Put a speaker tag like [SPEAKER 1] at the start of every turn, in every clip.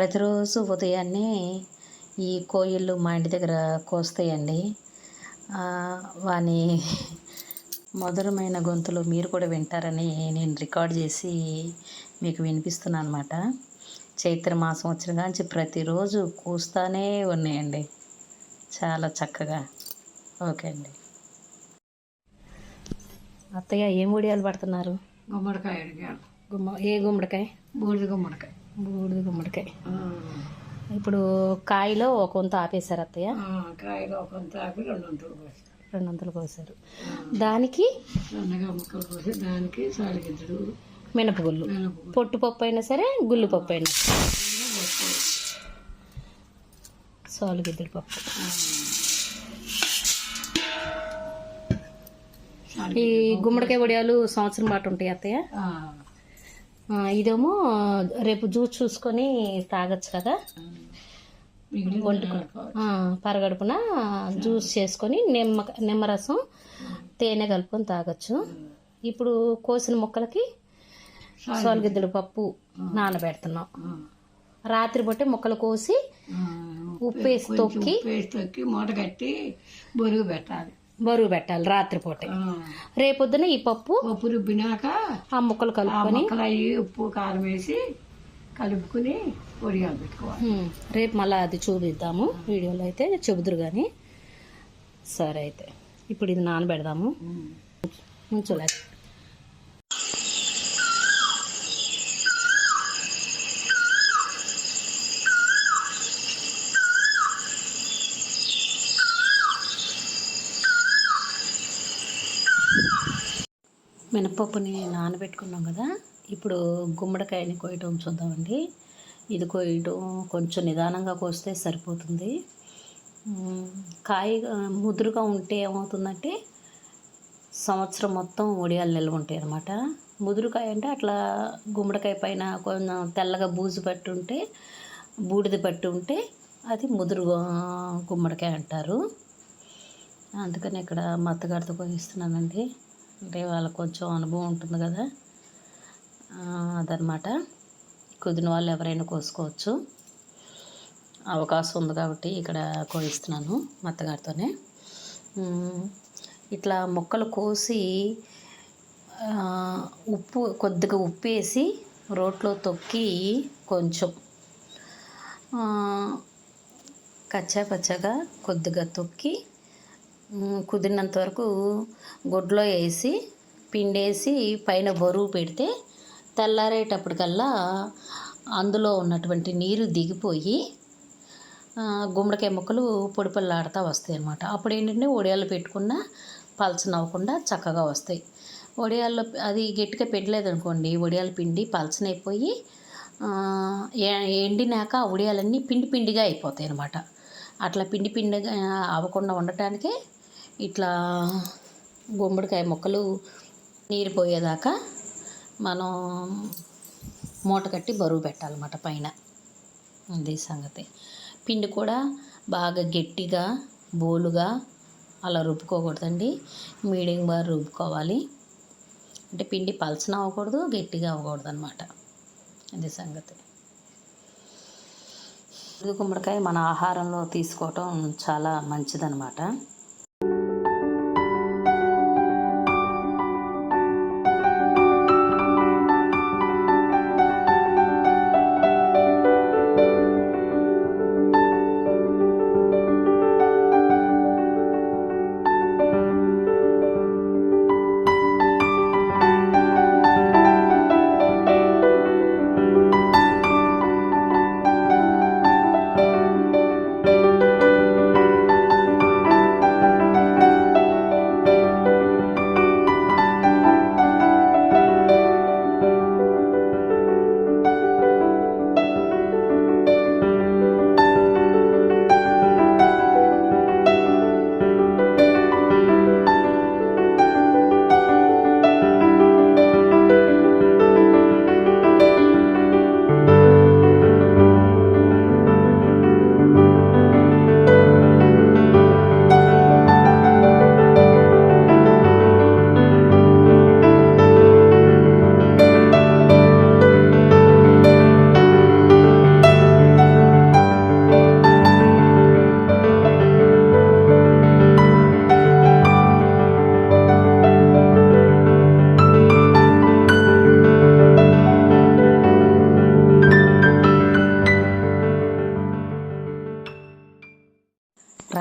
[SPEAKER 1] ప్రతిరోజు ఉదయాన్నే ఈ కోయిళ్ళు మా ఇంటి దగ్గర కోస్తాయండి. వాని మధురమైన గొంతులు మీరు కూడా వింటారని నేను రికార్డ్ చేసి మీకు వినిపిస్తున్నాను అనమాట చైత్ర మాసం వచ్చిన కాంచి ప్రతిరోజు కూస్తానే ఉన్నాయండి. చాలా చక్కగా. ఓకే అండి. అత్తయ్య ఏం ఒడియాలు పడుతున్నారు?
[SPEAKER 2] గుమ్మడికాయ
[SPEAKER 1] గుమ్మ ఏ గుమ్మడికాయ?
[SPEAKER 2] బూడిద గుమ్మడికాయ.
[SPEAKER 1] బూడిద గుమ్మడికాయ. ఇప్పుడు కాయలో ఒక వంతు ఆపేశారు అత్తయ్య.
[SPEAKER 2] కాయలు ఒక వంత ఆపి రెండు వంతులు కోసి
[SPEAKER 1] రెండు వంతులు కోసారు. దానికి?
[SPEAKER 2] సన్నగా ముక్కలు కోసి దానికి సాలిగిద్దరు
[SPEAKER 1] మినపగుళ్ళు.
[SPEAKER 2] మినపగు
[SPEAKER 1] పొట్టు పప్పు అయినా సరే గుళ్ళు పప్పు అయినా సోలుగిద్దరు పప్పు. ఈ గుమ్మడికాయ వడియాలు సంవత్సరం పాటు ఉంటాయి అత్తయ్య? ఇదేమో రేపు జ్యూస్ చూసుకొని తాగొచ్చు కదా? ఆ, పరగడుపున జ్యూస్ చేసుకొని నిమ్మ నిమ్మరసం తేనె కలుపుకొని తాగొచ్చు. ఇప్పుడు కోసిన ముక్కలకి సోలగిద్దడు పప్పు నానబెడుతున్నాం. రాత్రి బట్టి ముక్కలు కోసి ఉప్పు వేసి తొక్కి
[SPEAKER 2] మూట కట్టి బొరుగు పెట్టాలి.
[SPEAKER 1] బరువు పెట్టాలి రాత్రిపూట. రేపొద్దున ఈ పప్పు
[SPEAKER 2] పప్పు రుబ్బినాక
[SPEAKER 1] ఆ ముక్కలు కలుపుకొని
[SPEAKER 2] ఉప్పు కారం వేసి కలుపుకుని పొడిగా పెట్టుకోవాలి
[SPEAKER 1] రేపు మళ్ళీ అది చూపిద్దాము. వీడియోలో అయితే చెబుదురు కానీ సరే అయితే. ఇప్పుడు ఇది నానబెడదాము.
[SPEAKER 2] ఉమ్.
[SPEAKER 1] మినపప్పుని నానబెట్టుకున్నాం కదా ఇప్పుడు గుమ్మడికాయని కోయటం చూద్దామండి. ఇది కోయటం కొంచెం నిదానంగా కోస్తే సరిపోతుంది. కాయ ముదురుగా ఉంటే ఏమవుతుందంటే సంవత్సరం మొత్తం ఒడియాలు నిల్వ ఉంటాయి అన్నమాట. ముదురుకాయ అంటే అట్లా గుమ్మడికాయ పైన కొంచెం తెల్లగా బూజు పట్టి ఉంటే బూడిద పట్టి ఉంటే అది ముదురు గుమ్మడికాయ అంటారు. అందుకని ఇక్కడ మా అత్తగారితో కోయిస్తున్నానండి. అంటే వాళ్ళకి కొంచెం అనుభవం ఉంటుంది కదా. అదనమాట కుదిరిన వాళ్ళు ఎవరైనా కోసుకోవచ్చు. అవకాశం ఉంది కాబట్టి ఇక్కడ కోయిస్తున్నాను మత్తగారితోనే ఇట్లా మొక్కలు కోసి ఉప్పు కొద్దిగా ఉప్పు వేసి రోట్లో తొక్కి కొంచెం కచ్చా పచ్చగా కొద్దిగా తొక్కి కుదిరినంత వరకు గుడ్లో వేసి పిండేసి పైన బరువు పెడితే తెల్లారేటప్పటికల్లా అందులో ఉన్నటువంటి నీరు దిగిపోయి గుమ్మడికాయ ముక్కలు పొడి పొల్లాడుతూ వస్తాయి అన్నమాట. అప్పుడు ఏంటంటే ఒడియాలు పెట్టుకున్న పలచన అవ్వకుండా చక్కగా వస్తాయి. ఒడియాల్లో అది గట్టిగా పెట్టలేదు అనుకోండి పిండి పలచనైపోయి ఎండినాక ఆ పిండి పిండిగా అయిపోతాయి అన్నమాట. అట్లా పిండి పిండిగా అవ్వకుండా ఉండటానికే ఇట్లా గుమ్మడికాయ ముక్కలు నీరు పోయేదాకా మనం మూట కట్టి బరువు పెట్టాలన్నమాట పైన. అది సంగతి. పిండి కూడా బాగా గట్టిగా బోలుగా అలా రుబ్బుకోకూడదండి. మీడియం బాగా రుబ్బుకోవాలి. అంటే పిండి పలచన అవ్వకూడదు గట్టిగా అవ్వకూడదు అనమాట అది సంగతి. గుమ్మడికాయ మన ఆహారంలో తీసుకోవటం చాలా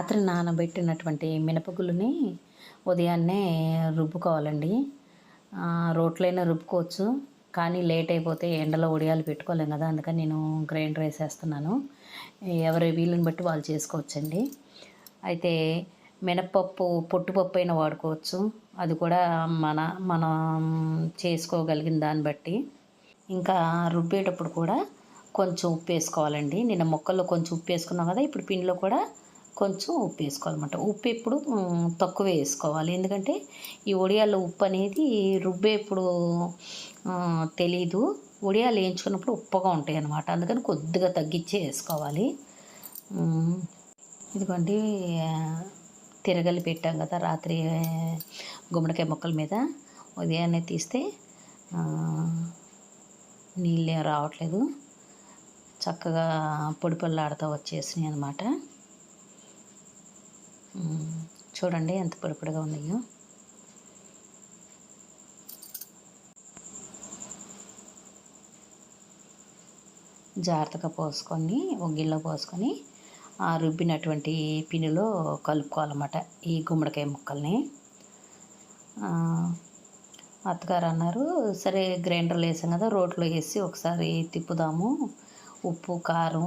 [SPEAKER 1] రాత్రి నానబెట్టినటువంటి మినపగుళ్ళని ఉదయాన్నే రుబ్బుకోవాలండి. రోట్లైనా రుబ్బుకోవచ్చు కానీ లేట్ అయిపోతే ఎండలో ఉడియాలు పెట్టుకోలేం కదా అందుకని నేను గ్రైండర్ వేసేస్తున్నాను. ఎవరి వీలుని బట్టి వాళ్ళు చేసుకోవచ్చండి. అయితే మినపప్పు పొట్టుపప్పు అయినా వాడుకోవచ్చు. అది కూడా మన మనం చేసుకోగలిగిన దాన్ని బట్టి. ఇంకా రుబ్బేటప్పుడు కూడా కొంచెం ఉప్పు వేసుకోవాలండి. నిన్న మొక్కల్లో కొంచెం ఉప్పు వేసుకున్నాం కదా ఇప్పుడు పిండిలో కూడా కొంచెం ఉప్పు వేసుకోవాలన్నమాట. ఉప్పు ఎప్పుడు తక్కువ వేసుకోవాలి. ఎందుకంటే ఈ ఒడియాల్లో ఉప్పు అనేది రుబ్బేప్పుడు ఆ, తెలీదు. ఒడియాలు వేయించుకున్నప్పుడు ఉప్పుగా ఉంటాయి అన్నమాట అందుకని కొద్దిగా తగ్గించి వేసుకోవాలి. ఇదిగోండి. తిరగలి పెట్టాం కదా రాత్రి గుమ్మడికాయ మొక్కల మీద. ఉదయాన్నే తీస్తే నీళ్ళు రావట్లేదు. చక్కగా పొడి వచ్చేసినాయి అనమాట చూడండి ఎంత పొడిపొడిగా ఉన్నాయో. జాగ్రత్తగా పోసుకొని ఒగ్గిల్లో పోసుకొని ఆ రుబ్బినటువంటి పిండిలో కలుపుకోవాలన్నమాట ఈ గుమ్మడికాయ ముక్కల్ని. అత్తగారు అన్నారు సరే గ్రైండర్లో వేసాం కదా రోట్లో వేసి ఒకసారి తిప్పుదాము. ఉప్పు కారం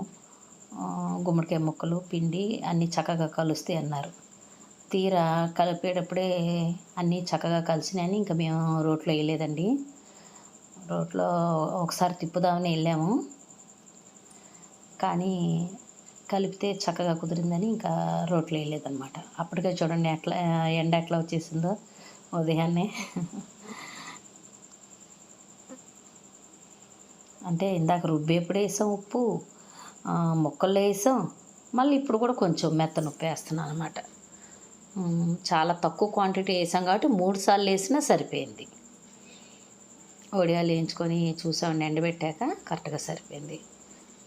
[SPEAKER 1] గుమ్మడికాయ ముక్కలు పిండి అన్నీ చక్కగా కలుస్తాయి అన్నారు. తీరా కలిపేటప్పుడే అన్నీ చక్కగా కలిసినాయని ఇంకా మేము రోట్లో వేయలేదండి. రోట్లో ఒకసారి తిప్పుదామని వెళ్ళాము. కానీ కలిపితే చక్కగా కుదిరిందని ఇంకా రోట్లో వేయలేదన్నమాట. అప్పటికే చూడండి ఎట్లా ఎండ ఎట్లా వచ్చేసిందో ఉదయాన్నే. అంటే ఇందాక రుబ్బేప్పుడు వేసాం ఉప్పు ముక్కలు వేసాం. మళ్ళీ ఇప్పుడు కూడా కొంచెం మెత్తనొప్పి వేస్తున్నాను అనమాట చాలా తక్కువ క్వాంటిటీ వేసాం కాబట్టి మూడు సార్లు వేసినా సరిపోయింది. వడియాలు వేయించుకొని చూసామండి ఎండబెట్టాక కరెక్ట్గా సరిపోయింది.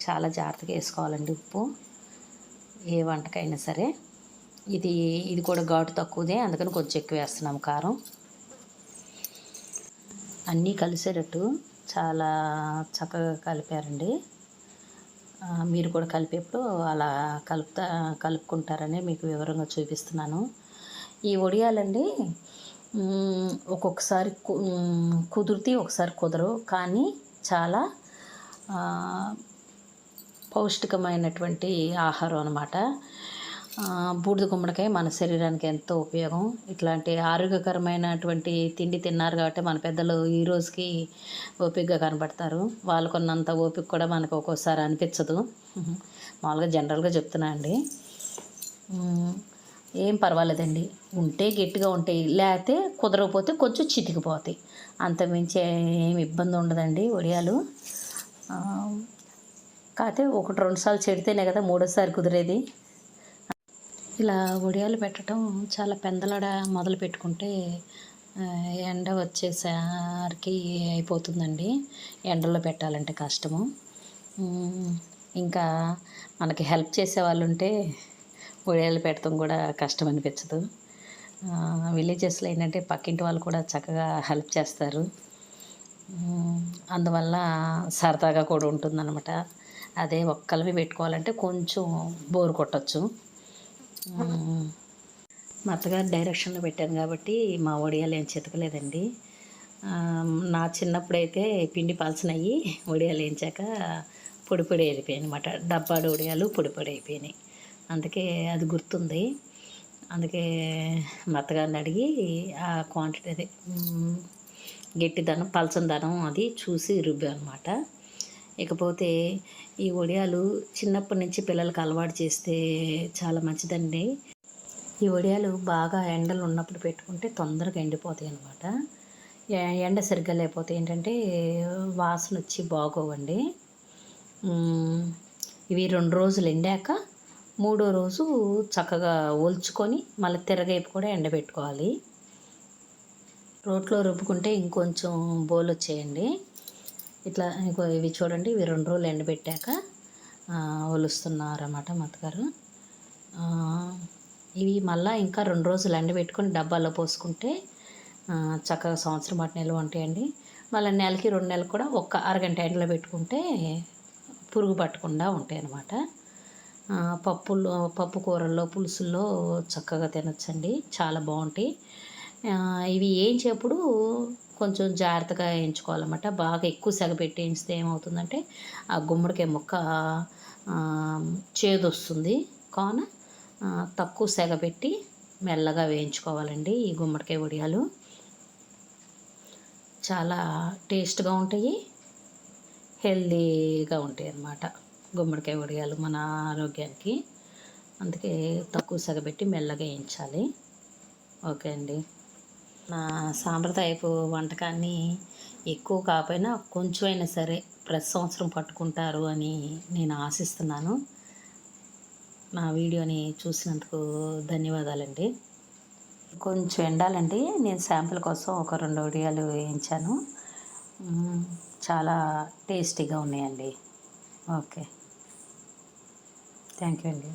[SPEAKER 1] చాలా జాగ్రత్తగా వేసుకోవాలండి ఉప్పు. ఏ వంటకైనా సరే. ఇది ఇది కూడా ఘాటు తక్కువదే అందుకని కొంచెం ఎక్కువ వేస్తున్నాము కారం. అన్నీ కలిసేటట్టు చాలా చక్కగా కలిపారండి. మీరు కూడా కలిపేప్పుడు అలా కలుపుతా కలుపుకుంటారని మీకు వివరంగా చూపిస్తున్నాను. ఈ ఒడియాలండి ఒక్కొక్కసారి కు- కుదిరితే ఒకసారి కుదరవు కానీ చాలా పౌష్టికమైనటువంటి ఆహారం అనమాట బూడిద గుమ్మడికాయ మన శరీరానికి ఎంతో ఉపయోగం. ఇట్లాంటి ఆరోగ్యకరమైనటువంటి తిండి తిన్నారు కాబట్టి మన పెద్దలు ఈ రోజుకి ఓపికగా కనబడతారు. వాళ్ళు ఓపిక కూడా మనకు ఒక్కోసారి అనిపించదు. మామూలుగా జనరల్గా చెప్తున్నా అండి. ఏం పర్వాలేదండి. ఉంటే గట్టిగా ఉంటాయి. లేకపోతే కుదరకపోతే కొంచెం చితికిపోతాయి. అంతమించి ఏం ఇబ్బంది ఉండదండి ఒడియాలు. కాకపోతే ఒకటి రెండు సార్లు చెడితేనే కదా మూడోసారి కుదిరేది. ఇలా ఒడియాలు పెట్టడం చాలా పెందలడ మొదలు పెట్టుకుంటే ఎండ వచ్చేసరికి అయిపోతుందండి. ఎండలో పెట్టాలంటే కష్టము. ఇంకా మనకి హెల్ప్ చేసే వాళ్ళు ఉంటే ఒడియాలు పెట్టడం కూడా కష్టం అనిపించదు. విలేజెస్లో ఏంటంటే పక్కింటి వాళ్ళు కూడా చక్కగా హెల్ప్ చేస్తారు. అందువల్ల సరదాగా కూడా ఉంటుందన్నమాట. అదే ఒక్కలవి పెట్టుకోవాలంటే కొంచెం బోరు కొట్టచ్చు. మా అత్తగారు డైరెక్షన్లో పెట్టాను కాబట్టి మా వడియాలు ఏం చితకలేదండి. నా చిన్నప్పుడైతే పిండి పలసనయ్యి వడియాలు వేయించాక పొడి పొడి అయిపోయాయి అనమాట డబ్బాడు వడియాలు పొడి పొడి అయిపోయినాయి. అందుకే అది గుర్తుంది. అందుకే మా అత్తగారిని అడిగి ఆ క్వాంటిటీ అదే గట్టిదనం పలచదనం అది చూసి రుబ్బా అనమాట ఇకపోతే ఈ వడియాలు చిన్నప్పటి నుంచి పిల్లలకి అలవాటు చేస్తే చాలా మంచిదండి. ఈ వడియాలు బాగా ఎండలు ఉన్నప్పుడు పెట్టుకుంటే తొందరగా ఎండిపోతాయి అనమాట ఎండ సరిగ్గా లేకపోతే ఏంటంటే వాసన వచ్చి బాగోవండి. ఇవి రెండు రోజులు ఎండాక మూడో రోజు చక్కగా ఒలుచుకొని మళ్ళీ తిరగైపు కూడా ఎండబెట్టుకోవాలి రోట్లో రుబ్బుకుంటే ఇంకొంచెం బోల్ వచ్చేయండి ఇట్లా ఇంకో ఇవి చూడండి ఇవి రెండు రోజులు ఎండబెట్టాక ఒలుస్తున్నారన్నమాట మతగారు ఇవి మళ్ళీ ఇంకా రెండు రోజులు ఎండబెట్టుకొని డబ్బాలో పోసుకుంటే చక్కగా సంవత్సరం పాటు నిల్వ ఉంటాయండి. మళ్ళీ నెలకి రెండు నెలలు కూడా ఒక్క అరగంట ఎండలో పెట్టుకుంటే పురుగు పట్టకుండా ఉంటాయి అన్నమాట పప్పుల్లో పప్పు కూరల్లో పులుసుల్లో చక్కగా తినచ్చండి. చాలా బాగుంటాయి. ఇవి వేయించేప్పుడు కొంచెం జాగ్రత్తగా వేయించుకోవాలన్నమాట. బాగా ఎక్కువ సెగ పెట్టి వేయించితే ఏమవుతుందంటే ఆ గుమ్మడికాయ ముక్క చేదు వస్తుంది కావున తక్కువ సెగ పెట్టి మెల్లగా వేయించుకోవాలండి ఈ గుమ్మడికాయ వడియాలు. చాలా టేస్ట్గా ఉంటాయి. హెల్దీగా ఉంటాయి అన్నమాట గుమ్మడికాయ వడియాలు మన ఆరోగ్యానికి. అందుకే తక్కువ సగబెట్టి మెల్లగా వేయించాలి. ఓకే అండి. నా సాంప్రదాయపు వంటకాన్ని ఎక్కువ కాకపోయినా కొంచెమైనా సరే ప్రతి సంవత్సరం పట్టుకుంటారు అని నేను ఆశిస్తున్నాను. నా వీడియోని చూసినందుకు ధన్యవాదాలండి. కొంచెం ఎండాలండి. నేను శాంపుల్ కోసం ఒక రెండు వడియాలు వేయించాను. చాలా టేస్టీగా ఉన్నాయండి. ఓకే. థ్యాంక్ యూ అండి.